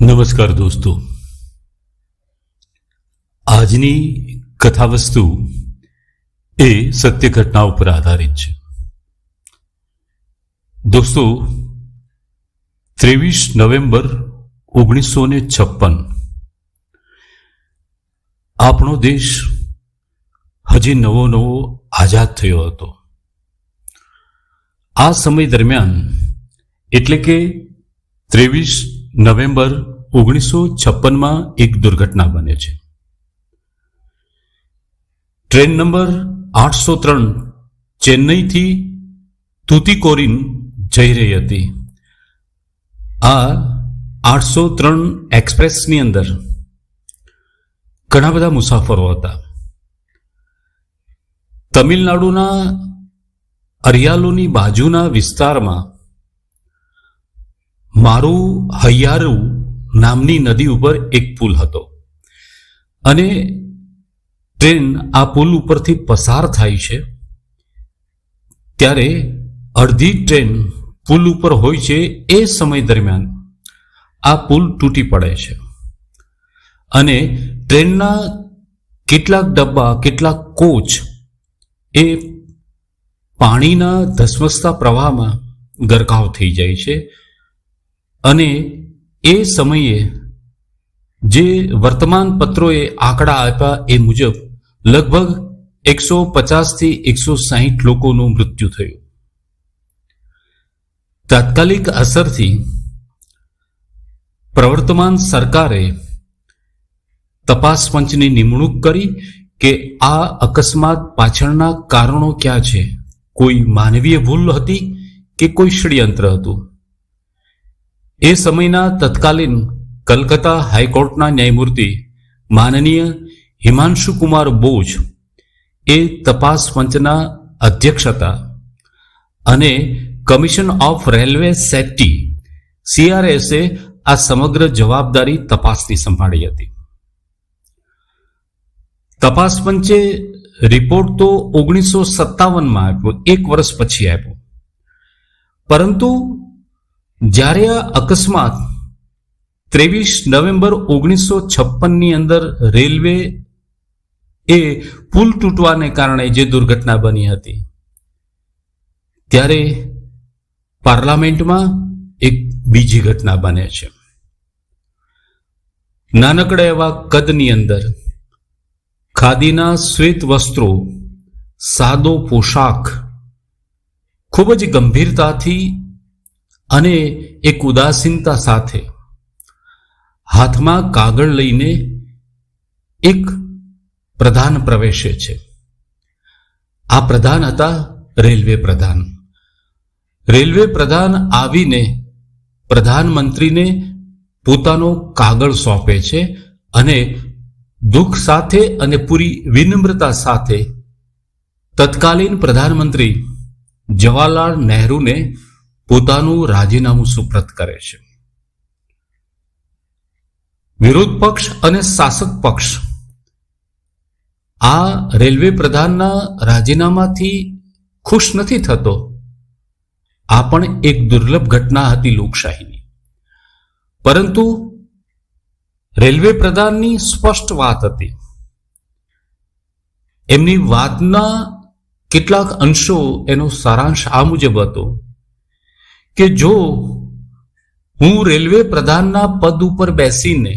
નમસ્કાર દોસ્તો. આજની કથા વસ્તુ એ સત્ય ઘટના ઉપર આધારિત છે. દોસ્તો, ત્રેવીસ નવેમ્બર ઓગણીસો ને છપ્પન. આપણો દેશ હજી નવો નવો આઝાદ થયો હતો. આ સમય દરમિયાન એટલે કે ત્રેવીસ નવેમ્બર ઓગણીસો છપ્પનમાં એક દુર્ઘટના બને છે. ટ્રેન નંબર આઠસો ત્રણ ચેન્નઈથી તુતિકોરિન જઈ રહી હતી. આ આઠસો ત્રણ એક્સપ્રેસની અંદર ઘણા બધા મુસાફરો હતા. તમિલનાડુના અરિયાલોની બાજુના વિસ્તારમાં મારું હૈયારુ નામની નદી ઉપર એક પુલ હતો. અને ટ્રેન આ પુલ ઉપરથી પસાર થાય છે. ત્યારે અડધી ટ્રેન પુલ ઉપર હોય છે એ સમય દરમિયાન આ પુલ તૂટી પડે છે. અને ટ્રેનના કેટલાક ડબ્બા, કેટલાક કોચ એ પાણીના ધસમસતા પ્રવાહમાં ગરકાવ થઈ જાય છે. અને એ સમયે જે વર્તમાન પત્રોએ આંકડા આપ્યા એ મુજબ લગભગ એકસો પચાસથી એકસો સાહીઠ લોકોનું મૃત્યુ થયું. તાત્કાલિક અસરથી પ્રવર્તમાન સરકારે તપાસ પંચની નિમણૂક કરી કે આ અકસ્માત પાછળના કારણો ક્યાં છે? કોઈ માનવીય ભૂલ હતી કે કોઈ ષડયંત્ર હતું? એ સમયના તત્કાલીન કલકત્તા હાઈકોર્ટના ન્યાયમૂર્તિ માનનીય હિમાંશુ કુમાર બોઝ એ તપાસ પંચના અધ્યક્ષ હતા અને કમિશન ઓફ રેલવે સેફ્ટી સીઆરએસે આ સમગ્ર જવાબદારી તપાસની સંભાળી હતી. તપાસ પંચે રિપોર્ટ તો ઓગણીસો સત્તાવનમાં આપ્યો, એક વર્ષ પછી આપ્યો. પરંતુ જ્યારે આ અકસ્માત ત્રેવીસ નવેમ્બર ઓગણીસો છપ્પનની અંદર રેલવે એ પુલ તૂટવાને કારણે જે દુર્ઘટના બની હતી, ત્યારે પાર્લામેન્ટમાં એક બીજી ઘટના બને છે. નાનકડા એવા કદની અંદર ખાદીના શ્વેત વસ્ત્રો, સાદો પોશાક, ખૂબ જ ગંભીરતાથી અને એક ઉદાસીનતા સાથે હાથમાં કાગળ લઈને એક પ્રધાન પ્રવેશે છે. આ પ્રધાન હતા રેલવે પ્રધાન. રેલવે પ્રધાન આવીને પ્રધાનમંત્રીને પોતાનો કાગળ સોંપે છે અને દુઃખ સાથે અને પૂરી વિનમ્રતા સાથે તત્કાલીન પ્રધાનમંત્રી જવાહરલાલ નહેરુને પોતાનું રાજીનામું સુપ્રત કરે છે. વિરોધ પક્ષ અને શાસક પક્ષ આ રેલવે પ્રધાનના રાજીનામાથી ખુશ નથી થતો. આ પણ એક દુર્લભ ઘટના હતી લોકશાહીની. પરંતુ રેલવે પ્રધાનની સ્પષ્ટ વાત હતી. એમની વાતના કેટલાક અંશો એનો સારાંશ આ મુજબ હતો. કે જો હું રેલવે પ્રધાનના પદ ઉપર બેસીને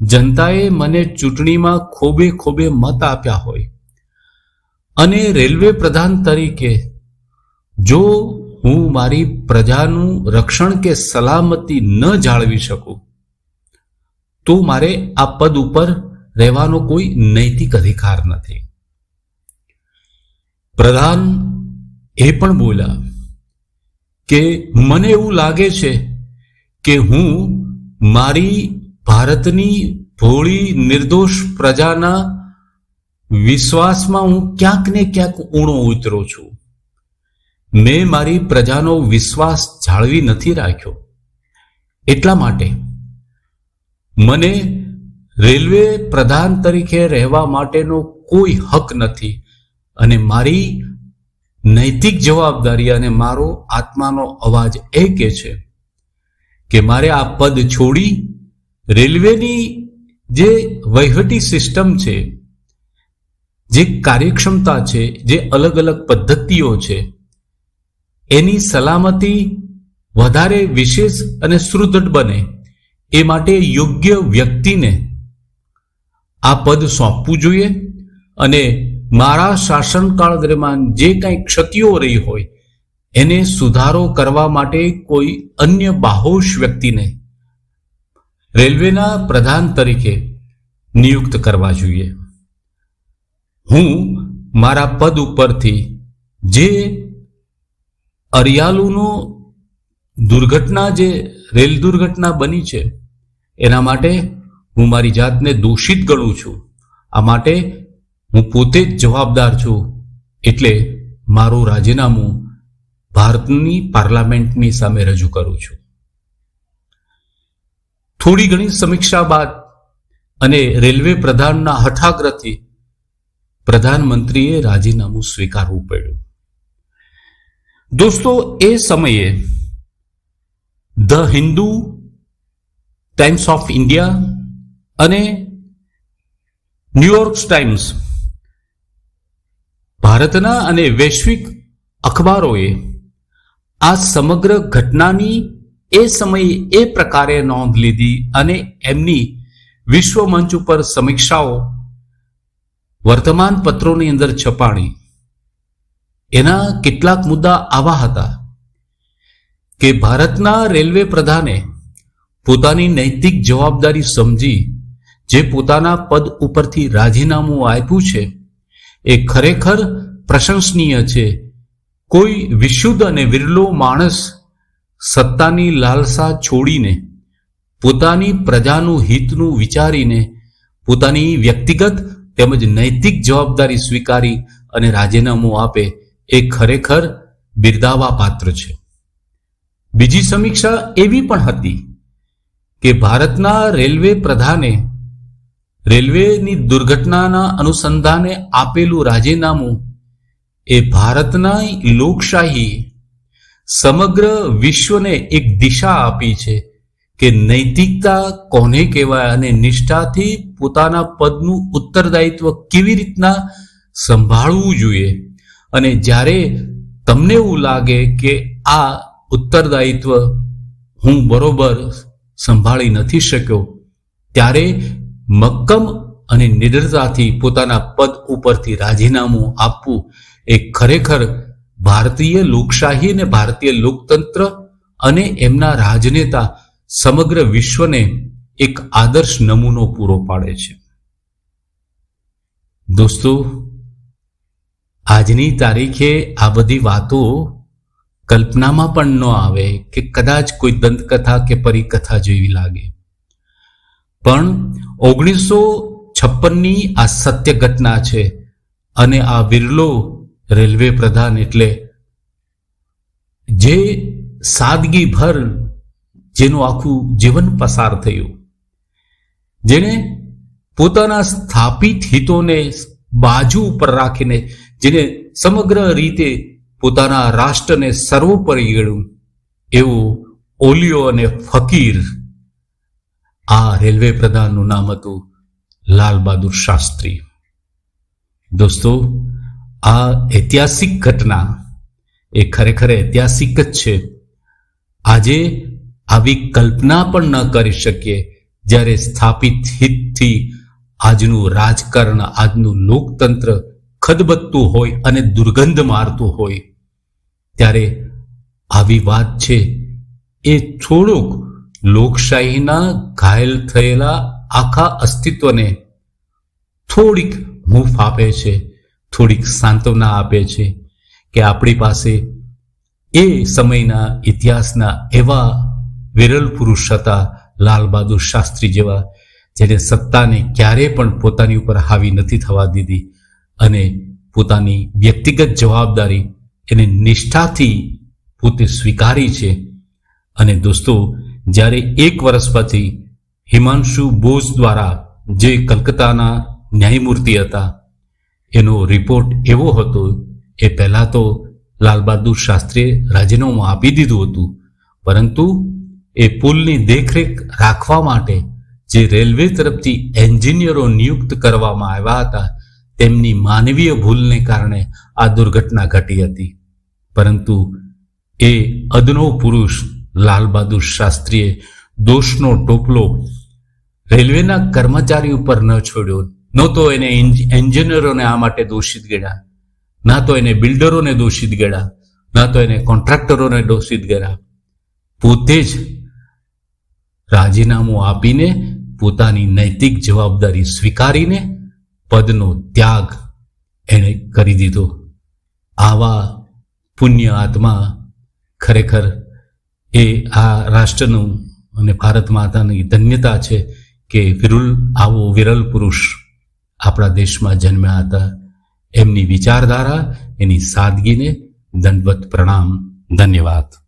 જનતાએ મને ચૂંટણીમાં ખોબે ખોબે મત આપ્યા હોય અને રેલવે પ્રધાન તરીકે જો હું મારી પ્રજાનું રક્ષણ કે સલામતી ન જાળવી શકું, તો મારે આ પદ ઉપર રહેવાનો કોઈ નૈતિક અધિકાર નથી. પ્રધાન એ પણ બોલ્યા કે મને એવું લાગે છે કે હું મારી ભારતની ભોળી, નિર્દોષ પ્રજાના વિશ્વાસમાં હું ક્યાંક ને ક્યાંક ઊણો ઉતરો છું. મેં મારી પ્રજાનો વિશ્વાસ જાળવી નથી રાખ્યો. એટલા માટે મને રેલવે પ્રધાન તરીકે રહેવા માટેનો કોઈ હક નથી અને મારી નૈતિક જવાબદારી અને મારો આત્માનો અવાજ એ કે છે કે મારે આ પદ છોડી રેલવેની જે વહીવટી સિસ્ટમ છે, જે કાર્યક્ષમતા છે, જે અલગ અલગ પદ્ધતિઓ છે, એની સલામતી વધારે વિશેષ અને સુદૃઢ બને એ માટે યોગ્ય વ્યક્તિને આ પદ સોંપવું જોઈએ અને મારા શાસનકાળ દરમિયાન જે કાંઈ ક્ષતિઓ રહી હોય, એને સુધારો કરવા માટે કોઈ અન્ય બાહોશ વ્યક્તિને રેલવેના પ્રધાન તરીકે નિયુક્ત કરવા જોઈએ. હું મારા પદ ઉપરથી જે અરિયાલુનો દુર્ઘટના જે રેલ દુર્ઘટના બની છે, એના માટે હું મારી જાતને દોષિત ગણું છું. આ માટે હું પોતે જ જવાબદાર છું. એટલે મારું રાજીનામું ભારતની પાર્લામેન્ટની સામે રજૂ કરું છું. થોડી ઘણી સમીક્ષા બાદ અને રેલવે પ્રધાનના હઠાગ્રથી પ્રધાનમંત્રીએ રાજીનામું સ્વીકારવું પડ્યું. દોસ્તો, એ સમયે the Hindu Times of India અને ન્યુયોર્ક ટાઈમ્સ ભારતના અને વૈશ્વિક અખબારોએ આ સમગ્ર ઘટનાની એ સમયે એ પ્રકારે નોંધ લીધી અને એમની વિશ્વ મંચ ઉપર સમીક્ષાઓ વર્તમાન પત્રોની અંદર છપાણી. એના કેટલાક મુદ્દા આવા હતા કે ભારતના રેલવે પ્રધાને પોતાની નૈતિક જવાબદારી સમજી જે પોતાના પદ ઉપરથી રાજીનામું આપ્યું છે એ ખરેખર પ્રશંસનીય છે. કોઈ વિશુદ્ધ અને વિરલો માણસ સત્તાની લાલસા છોડીને, પોતાની પ્રજાનું હિતનું વિચારીને, પોતાની વ્યક્તિગત તેમજ નૈતિક જવાબદારી સ્વીકારી અને રાજીનામું આપે, એ ખરેખર બિરદાવા પાત્ર છે. બીજી સમીક્ષા એવી પણ હતી કે ભારતના રેલવે પ્રધાને રેલવેની દુર્ઘટનાના અનુસંધાને આપેલું રાજીનામું એ ભારતના લોકશાહી સમગ્ર વિશ્વને એક દિશા આપી છે કે નૈતિકતા કોને કહેવાય અને નિષ્ઠાથી પોતાના પદનું ઉત્તરદાયિત્વ કેવી રીતના સંભાળવું જોઈએ? અને જ્યારે તમને એવું લાગે કે આ ઉત્તરદાયિત્વ હું બરોબર સંભાળી નથી શક્યો, ત્યારે મક્કમ અને નિડરતાથી પોતાના પદ ઉપરથી રાજીનામું આપવું એ ખરેખર ભારતીય લોકશાહી અને ભારતીય લોકતંત્ર અને એમના રાજનેતા સમગ્ર વિશ્વને એક આદર્શ નમૂનો પૂરો પાડે છે. દોસ્તો, આજની તારીખે આ બધી વાતો કલ્પનામાં પણ ન આવે કે કદાચ કોઈ દંતકથા કે પરિકથા જેવી લાગે. પણ ઓગણીસો છપ્પનની આ સત્ય ઘટના છે અને આ વિરલો રેલવે પ્રધાન એટલે જે સાદગીભર જેનું આખું જીવન પસાર થયું. જેને પોતાના સ્થાપિત હિતોને બાજુ ઉપર રાખીને, જેને સમગ્ર રીતે પોતાના રાષ્ટ્રને સર્વોપરી ગણ્યું, એવું ઓલિયો અને ફકીર આ રેલવે પ્રધાનનું નામ હતું લાલ બહાદુર શાસ્ત્રી. દોસ્તો, આ ઐતિહાસિક ઘટના એ ખરેખર ઐતિહાસિક જ છે. આજે આવી કલ્પના પણ ન કરી શકીએ જ્યારે સ્થાપિત હિતથી આજનું રાજકારણ, આજનું લોકતંત્ર ખદબદતું હોય અને દુર્ગંધ મારતું હોય. ત્યારે આવી વાત છે એ થોડુંક લોકશાહીના ઘાયલ થયેલા આખા અસ્તિત્વને થોડીક હૂંફ આપે છે, થોડીક સાંત્વના આપે છે કે આપણી પાસે એ સમયના ઇતિહાસના એવા વિરલ પુરુષ હતા, લાલ બહાદુર શાસ્ત્રી જેવા જેને સત્તાને ક્યારે પણ પોતાની ઉપર હાવી નથી થવા દીધી અને પોતાની વ્યક્તિગત જવાબદારી એને નિષ્ઠાથી પોતે સ્વીકારી છે. અને દોસ્તો જ્યારે એક વર્ષ પછી હિમાંશુ બોઝ દ્વારા જે કલકત્તાના ન્યાયમૂર્તિ હતા, એનો રિપોર્ટ એવો હતો, એ પહેલાં તો લાલ બહાદુર શાસ્ત્રીએ રાજીનામું આપી દીધું હતું, પરંતુ એ પુલની દેખરેખ રાખવા માટે જે રેલવે તરફથી એન્જિનિયરો નિયુક્ત કરવામાં આવ્યા હતા, તેમની માનવીય ભૂલને કારણે આ દુર્ઘટના ઘટી હતી. પરંતુ એ અદનો પુરુષ લાલ બહાદુર શાસ્ત્રીએ દોષનો ટોપલો રેલવેના કર્મચારી ઉપર ન છોડ્યો. ન તો એને એન્જ- એન્જિનિયરોને આ માટે દોષિત ગણ્યા. ના તો એને બિલ્ડરોને દોષિત ગણ્યા. ના તો એને કોન્ટ્રાક્ટરોને દોષિત ગણ્યા. પોતે જ રાજીનામું આપીને પોતાની નૈતિક જવાબદારી સ્વીકારીને પદનો ત્યાગ એણે કરી દીધો. આવા પુણ્ય આત્મા ખરેખર એ આ રાષ્ટ્રનું અને ભારત માતાની ધન્યતા છે કે વિરુલ આવો વિરલ પુરુષ આપણા દેશમાં જન્મ્યા હતા. એમની વિચારધારા, એની સાદગીને દંડવત પ્રણામ, ધન્યવાદ.